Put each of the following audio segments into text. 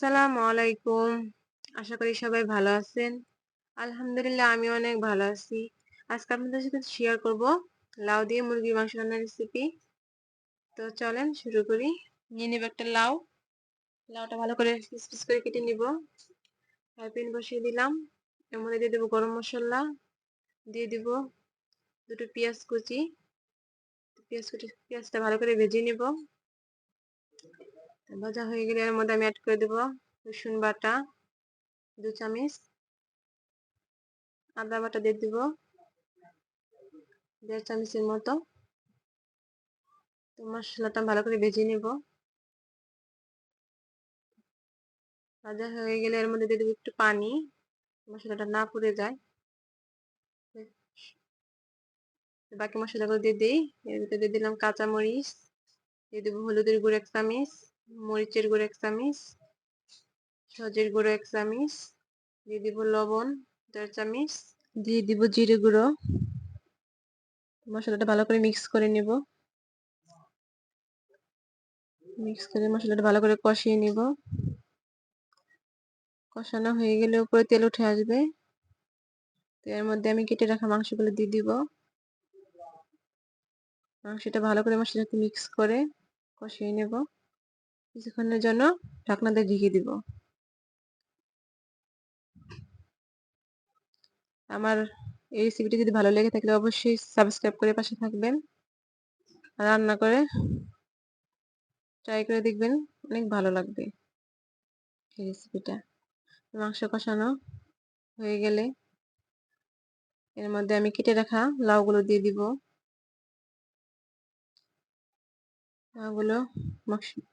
আসসালামু আলাইকুম। আশা করি সবাই ভালো আছেন। আলহামদুলিল্লাহ, আমি অনেক ভালো আছি। আজকে আপনাদের সাথে শেয়ার করব লাউ দিয়ে মুরগির মাংস রান্নার রেসিপি তো চলেন শুরু করি। নিয়ে নেব একটা লাউ। লাউটা ভালো করে পিস পিস করে কেটে নিব। ফ্রাই বসিয়ে দিলাম। এর মধ্যে দিয়ে দেবো গরম মশলা। দিয়ে দিব দুটো পেঁয়াজ কুচি। পেঁয়াজ কুচি, পেঁয়াজটা ভালো করে ভেজে নিব। ভাজা হয়ে গেলে এর মধ্যে আমি অ্যাড করে দেব রসুন বাটা, দু চামচ। আদা বাটা দিয়ে দিব দেড় চামচের মতো। তো মশলাটা ভালো করে ভেজে নেব। ভাজা হয়ে গেলে এর মধ্যে দিয়ে দেবো একটু পানি, মশলাটা না পুড়ে যায়। বাকি মশলাগুলো দিয়ে দিই। এর ভিতরে দিয়ে দিলাম কাঁচামরিচ, দিয়ে দেবো হলুদের গুঁড়ো এক চামচ। মরিচের গুঁড়ো এক চামচ, সজের গুঁড়ো এক চামচ, দিয়ে দিব লবণ দেড় চামিচ, দিয়ে দিব জিরে গুঁড়ো। মশলাটা ভালো করে মিক্স করে নেব। মিক্স করে মশলাটা ভালো করে কষিয়ে নিব। কষানো হয়ে গেলে উপরে তেল উঠে আসবে। এর মধ্যে আমি কেটে রাখা মাংসগুলো দিয়ে দিব। মাংসটা ভালো করে মশলার মিক্স করে কষিয়ে নেব। কিছুক্ষণের জন্য ঢাকনা দিয়ে ঢেকে দিব। আমার এই রেসিপিটি যদি ভালো লেগে থাকলে অবশ্যই সাবস্ক্রাইব করে পাশে থাকবেন। রান্না করে ট্রাই করে দেখবেন, অনেক ভালো লাগবে এই রেসিপিটা মাংস কষানো হয়ে গেলে এর মধ্যে আমি কেটে রাখা লাউগুলো দিয়ে দিব। লাউগুলো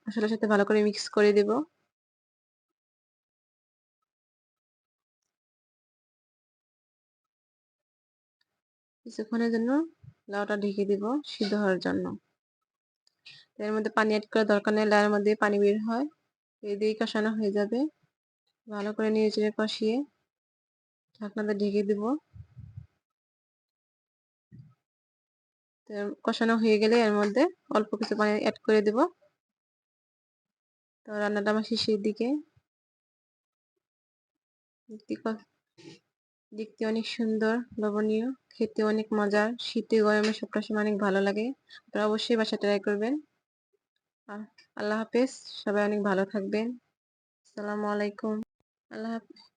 মশলার সাথে ভালো করে মিক্স করে দেব। কিছুক্ষণের জন্য লাউটা ঢেকে দিব সিদ্ধ হওয়ার জন্য। এর মধ্যে পানি অ্যাড করার দরকার নেই, লাউয়ের মধ্যে পানি বের হয়। এই দিয়ে কষানো হয়ে যাবে। ভালো করে নিয়ে চেড়ে কষিয়ে ঢাকনাটা ঢেকে দিব। কষানো হয়ে গেলে এর মধ্যে অল্প কিছু পানি অ্যাড করে দেব। তো রান্নাটা আমার শেষের দিকে। দেখতে অনেক সুন্দর লবণীয় খেতে অনেক মজার, শীতে গরমে সবটা সময় অনেক ভালো লাগে। আপনারা অবশ্যই বাসা ট্রাই করবেন। আল্লাহ হাফেজ, সবাই অনেক ভালো থাকবেন। আসসালামু আলাইকুম। আল্লাহ হাফেজ।